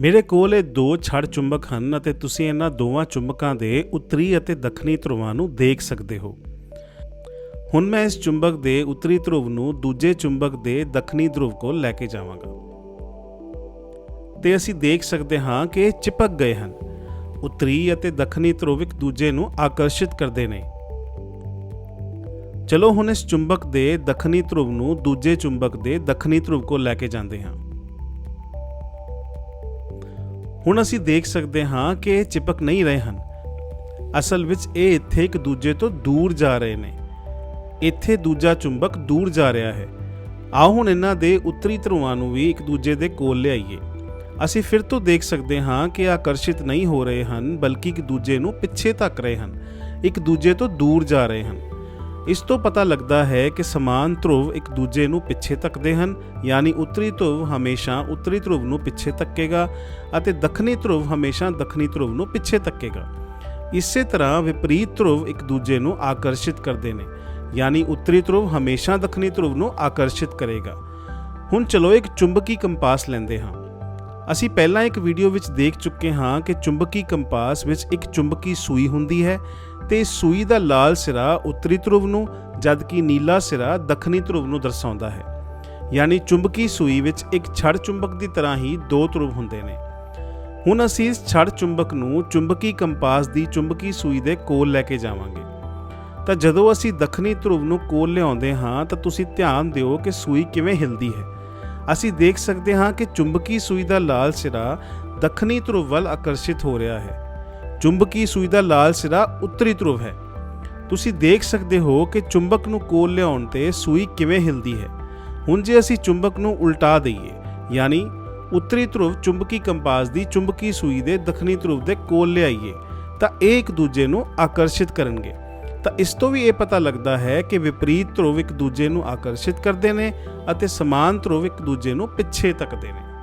ਮੇਰੇ ਕੋਲ ਇਹ ਦੋ ਛੜ ਚੁੰਬਕ ਹਨ ਅਤੇ ਤੁਸੀਂ ਇਹਨਾਂ ਦੋਵਾਂ ਚੁੰਬਕਾਂ ਦੇ ਉੱਤਰੀ ਅਤੇ ਦੱਖਣੀ ਧਰੁਵਾਂ ਨੂੰ ਦੇਖ ਸਕਦੇ ਹੋ। ਹੁਣ ਮੈਂ ਇਸ ਚੁੰਬਕ ਦੇ ਉੱਤਰੀ ਧਰੁਵ ਨੂੰ ਦੂਜੇ ਚੁੰਬਕ ਦੇ ਦੱਖਣੀ ਧਰੁਵ ਕੋਲ ਲੈ ਕੇ ਜਾਵਾਂਗਾ। ਤੇ ਅਸੀਂ ਦੇਖ ਸਕਦੇ ਹਾਂ ਕਿ ਇਹ ਚਿਪਕ ਗਏ ਹਨ। ਉੱਤਰੀ ਅਤੇ ਦੱਖਣੀ ਧਰੁਵ ਇੱਕ ਦੂਜੇ ਨੂੰ ਆਕਰਸ਼ਿਤ ਕਰਦੇ ਨੇ। ਚਲੋ ਹੁਣ ਇਸ ਚੁੰਬਕ ਦੇ ਦੱਖਣੀ ਧਰੁਵ ਨੂੰ ਦੂਜੇ ਚੁੰਬਕ ਦੇ ਦੱਖਣੀ ਧਰੁਵ ਕੋਲ ਲੈ ਕੇ ਜਾਂਦੇ ਹਾਂ। ਹੁਣ ਅਸੀਂ ਦੇਖ ਸਕਦੇ ਹਾਂ ਕਿ ਇਹ ਚਿਪਕ ਨਹੀਂ ਰਹੇ ਹਨ। ਅਸਲ ਵਿੱਚ ਇਹ ਇੱਥੇ ਇੱਕ ਦੂਜੇ ਤੋਂ ਦੂਰ ਜਾ ਰਹੇ ਨੇ। ਇੱਥੇ ਦੂਜਾ ਚੁੰਬਕ ਦੂਰ ਜਾ ਰਿਹਾ ਹੈ। ਆਓ ਹੁਣ ਇਹਨਾਂ ਦੇ ਉੱਤਰੀ ਧਰੂਆਂ ਨੂੰ ਵੀ ਇੱਕ ਦੂਜੇ ਦੇ ਕੋਲ ਲਿਆਈਏ। ਅਸੀਂ ਫਿਰ ਤੋਂ ਦੇਖ ਸਕਦੇ ਹਾਂ ਕਿ ਆਕਰਸ਼ਿਤ ਨਹੀਂ ਹੋ ਰਹੇ ਹਨ, ਬਲਕਿ ਇੱਕ ਦੂਜੇ ਨੂੰ ਪਿੱਛੇ ਧੱਕ ਰਹੇ ਹਨ। ਇੱਕ ਦੂਜੇ ਤੋਂ ਦੂਰ ਜਾ ਰਹੇ ਹਨ। ਇਸ ਤੋਂ ਪਤਾ ਲੱਗਦਾ ਹੈ ਕਿ ਸਮਾਨ ਧਰੁਵ ਇੱਕ ਦੂਜੇ ਨੂੰ ਪਿੱਛੇ ਧੱਕਦੇ ਹਨ, ਯਾਨੀ ਉੱਤਰੀ ਧਰੁਵ ਹਮੇਸ਼ਾ ਉੱਤਰੀ ਧਰੁਵ ਨੂੰ ਪਿੱਛੇ ਧੱਕੇਗਾ ਅਤੇ ਦੱਖਣੀ ਧਰੁਵ ਹਮੇਸ਼ਾ ਦੱਖਣੀ ਧਰੁਵ ਨੂੰ ਪਿੱਛੇ ਧੱਕੇਗਾ। ਇਸੇ ਤਰ੍ਹਾਂ ਵਿਪਰੀਤ ਧਰੁਵ ਇੱਕ ਦੂਜੇ ਨੂੰ ਆਕਰਸ਼ਿਤ ਕਰਦੇ ਨੇ, ਯਾਨੀ ਉੱਤਰੀ ਧਰੁਵ ਹਮੇਸ਼ਾ ਦੱਖਣੀ ਧਰੁਵ ਨੂੰ ਆਕਰਸ਼ਿਤ ਕਰੇਗਾ। ਹੁਣ ਚਲੋ ਇੱਕ ਚੁੰਬਕੀ ਕੰਪਾਸ ਲੈਂਦੇ ਹਾਂ। ਅਸੀਂ ਪਹਿਲਾਂ ਇੱਕ ਵੀਡੀਓ ਵਿੱਚ ਦੇਖ ਚੁੱਕੇ ਹਾਂ ਕਿ ਚੁੰਬਕੀ ਕੰਪਾਸ ਵਿੱਚ ਇੱਕ ਚੁੰਬਕੀ ਸੂਈ ਹੁੰਦੀ ਹੈ ਤੇ ਸੂਈ ਦਾ ਲਾਲ ਸਿਰਾ ਉੱਤਰੀ ਧਰੁਵ ਨੂੰ, ਜਦਕਿ ਨੀਲਾ ਸਿਰਾ ਦੱਖਣੀ ਧਰੁਵ ਨੂੰ ਦਰਸਾਉਂਦਾ ਹੈ। ਯਾਨੀ ਚੁੰਬਕੀ ਸੂਈ ਵਿੱਚ ਇੱਕ ਛੜ ਚੁੰਬਕ ਦੀ ਤਰ੍ਹਾਂ ਹੀ ਦੋ ਧਰੁਵ ਹੁੰਦੇ ਨੇ। ਹੁਣ ਅਸੀਂ ਇਸ ਛੜ ਚੁੰਬਕ ਨੂੰ ਚੁੰਬਕੀ ਕੰਪਾਸ ਦੀ ਚੁੰਬਕੀ ਸੂਈ ਦੇ ਕੋਲ ਲੈ ਕੇ ਜਾਵਾਂਗੇ। ਤਾਂ ਜਦੋਂ ਅਸੀਂ ਦੱਖਣੀ ਧਰੁਵ ਨੂੰ ਕੋਲ ਲਿਆਉਂਦੇ ਹਾਂ, ਤਾਂ ਤੁਸੀਂ ਧਿਆਨ ਦਿਓ ਕਿ ਸੂਈ ਕਿਵੇਂ ਹਿਲਦੀ ਹੈ। ਅਸੀਂ ਦੇਖ ਸਕਦੇ ਹਾਂ ਕਿ ਚੁੰਬਕੀ ਸੂਈ ਦਾ ਲਾਲ ਸਿਰਾ ਦੱਖਣੀ ਧਰੁਵ ਵੱਲ ਆਕਰਸ਼ਿਤ ਹੋ ਰਿਹਾ ਹੈ। ਚੁੰਬਕੀ ਸੂਈ ਦਾ ਲਾਲ ਸਿਰਾ ਉੱਤਰੀ ਧਰੁਵ ਹੈ। ਤੁਸੀਂ ਦੇਖ ਸਕਦੇ ਹੋ ਕਿ ਚੁੰਬਕ ਨੂੰ ਕੋਲ ਲਿਆਉਣ ਤੇ ਸੂਈ ਕਿਵੇਂ ਹਿਲਦੀ ਹੈ। ਹੁਣ ਜੇ ਅਸੀਂ ਚੁੰਬਕ ਨੂੰ ਉਲਟਾ ਦਈਏ, ਯਾਨੀ ਉੱਤਰੀ ਧਰੁਵ ਚੁੰਬਕੀ ਕੰਪਾਸ ਦੀ ਚੁੰਬਕੀ ਸੂਈ ਦੇ ਦੱਖਣੀ ਧਰੁਵ ਦੇ ਕੋਲ ਲਿਆਈਏ, ਤਾਂ ਇਹ ਇੱਕ ਦੂਜੇ ਨੂੰ ਆਕਰਸ਼ਿਤ ਕਰਨਗੇ। ਤਾਂ ਇਸ ਤੋਂ ਵੀ ਇਹ ਪਤਾ ਲੱਗਦਾ ਹੈ ਕਿ ਵਿਪਰੀਤ ਧਰੁਵ ਇੱਕ ਦੂਜੇ ਨੂੰ ਆਕਰਸ਼ਿਤ ਕਰਦੇ ਨੇ ਅਤੇ ਸਮਾਨ ਧਰੁਵ ਇੱਕ ਦੂਜੇ ਨੂੰ ਪਿੱਛੇ ਤੱਕਦੇ ਨੇ।